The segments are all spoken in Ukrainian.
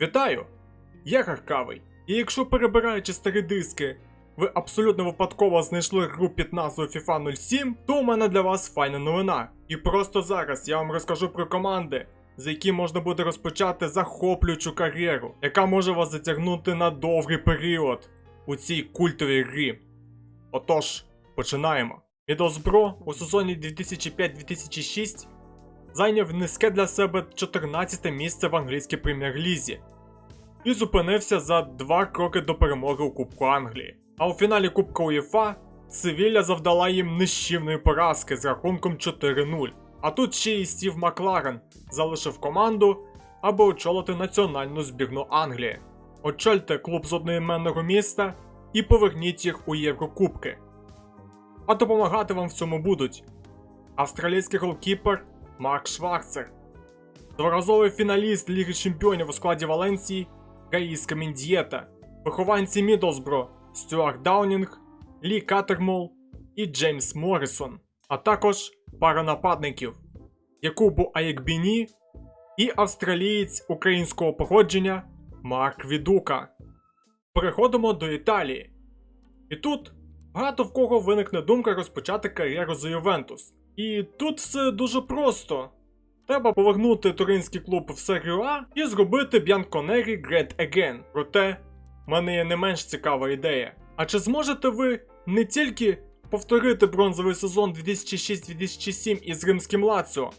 Вітаю! Я Гаркавий. І якщо перебираючи старі диски, ви абсолютно випадково знайшли гру під назвою FIFA 07, то у мене для вас файна новина. І просто зараз я вам розкажу про команди, за які можна буде розпочати захоплюючу кар'єру, яка може вас затягнути на довгий період у цій культовій грі. Отож, починаємо. Middlesbrough у сезоні 2005-2006 зайняв низьке для себе 14 місце в англійській прем'єр-лізі і зупинився за два кроки до перемоги у Кубку Англії. А у фіналі Кубка УЄФА Севілля завдала їм нищівної поразки з рахунком 4-0. А тут ще й Стів Макларен залишив команду, аби очолити національну збірну Англії. Очольте клуб з одноіменного міста і поверніть їх у Єврокубки. А допомагати вам в цьому будуть австралійський голкіпер Марк Шварцер, дворазовий фіналіст Ліги Чемпіонів у складі Валенції Гаїс Каміндієта, вихованці Мідлсбро Стюарт Даунінг, Лі Катермол і Джеймс Моррісон, а також пара нападників Якубу Аєкбіні і австралієць українського походження Марк Відука. Переходимо до Італії. І тут багато в кого виникне думка розпочати кар'єру за Ювентус. І тут все дуже просто. Треба повернути туринський клуб в серію А і зробити Б'янконері Great Again. Проте, в мене є не менш цікава ідея. А чи зможете ви не тільки повторити бронзовий сезон 2006-2007 із римським Лаціо,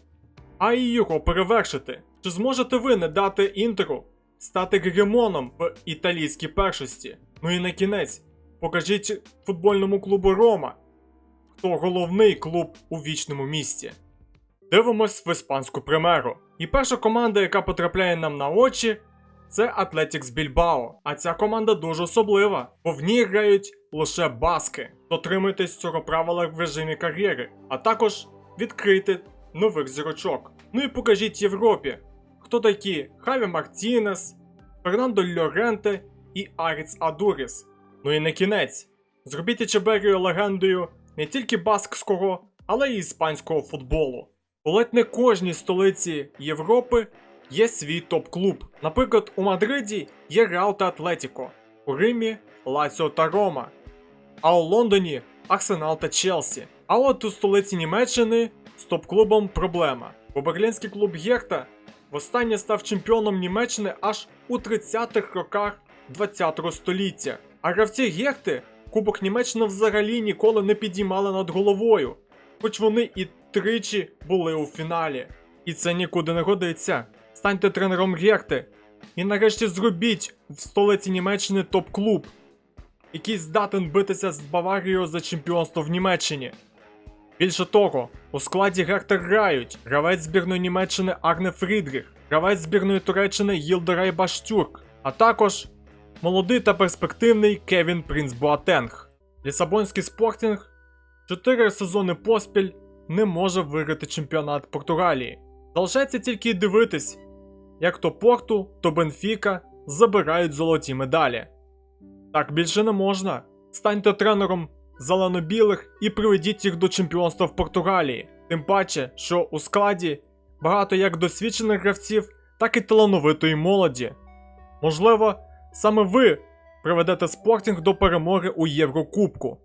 а й його перевершити? Чи зможете ви не дати інтеру стати гегемоном в італійській першості? Ну і на кінець, покажіть футбольному клубу Рома, хто головний клуб у вічному місті. Дивимось в іспанську примеру. І перша команда, яка потрапляє нам на очі, це Атлетікс Більбао. А ця команда дуже особлива, бо в ній грають лише баски. Дотримуйтесь цього правила в режимі кар'єри, а також відкрийте нових зірочок. Ну і покажіть Європі, хто такі Хаві Мартінес, Фернандо Льоренте і Аріц Адуріс. Ну і на кінець. Зробіть Ечеберію легендою не тільки баскського, але й іспанського футболу. У ледь не кожній столиці Європи є свій топ-клуб. Наприклад, у Мадриді є Реал та Атлетіко, у Римі Лаціо та Рома, а у Лондоні Арсенал та Челсі. А от у столиці Німеччини з топ-клубом проблема. Бо берлінський клуб Герта востаннє став чемпіоном Німеччини аж у 30-х роках 20-го століття. А гравці Герти Кубок Німеччини взагалі ніколи не підіймали над головою, хоч вони і тричі були у фіналі. І це нікуди не годиться. Станьте тренером Герти і нарешті зробіть в столиці Німеччини топ-клуб, який здатен битися з Баварією за чемпіонство в Німеччині. Більше того, у складі Герта грають гравець збірної Німеччини Арне Фрідріх, гравець збірної Туреччини Їлдерай Баштюрк, а також молодий та перспективний Кевін Принц Буатенг. Лісабонський спортінг чотири сезони поспіль не може виграти чемпіонат Португалії. Залишається тільки дивитись, як то Порту, то Бенфіка забирають золоті медалі. Так більше не можна. Станьте тренером зелено-білих і приведіть їх до чемпіонства в Португалії. Тим паче, що у складі багато як досвідчених гравців, так і талановитої молоді. Можливо, саме ви приведете спортінг до перемоги у Єврокубку.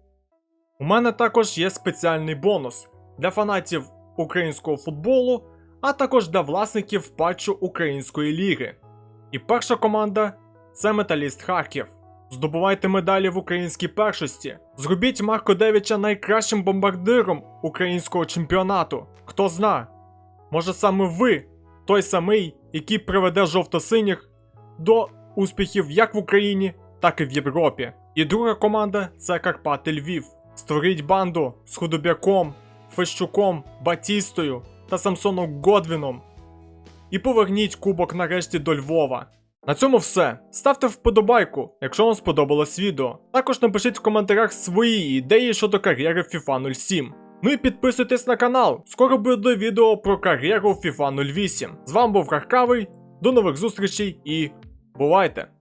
У мене також є спеціальний бонус для фанатів українського футболу, а також для власників патчу української ліги. І перша команда це Металіст Харків. Здобувайте медалі в українській першості. Зробіть Марко Девіча найкращим бомбардиром українського чемпіонату. Хто зна, може саме ви той самий, який приведе жовто-синіх до успіхів як в Україні, так і в Європі. І друга команда це Карпати Львів. Створіть банду з Худобяком, Фещуком, Батістою та Самсоном Годвіном. І поверніть кубок нарешті до Львова. На цьому все. Ставте вподобайку, якщо вам сподобалось відео. Також напишіть в коментарях свої ідеї щодо кар'єри FIFA 07. Ну і підписуйтесь на канал. Скоро буде відео про кар'єру FIFA 08. З вами був Харкавий. До нових зустрічей і бувайте!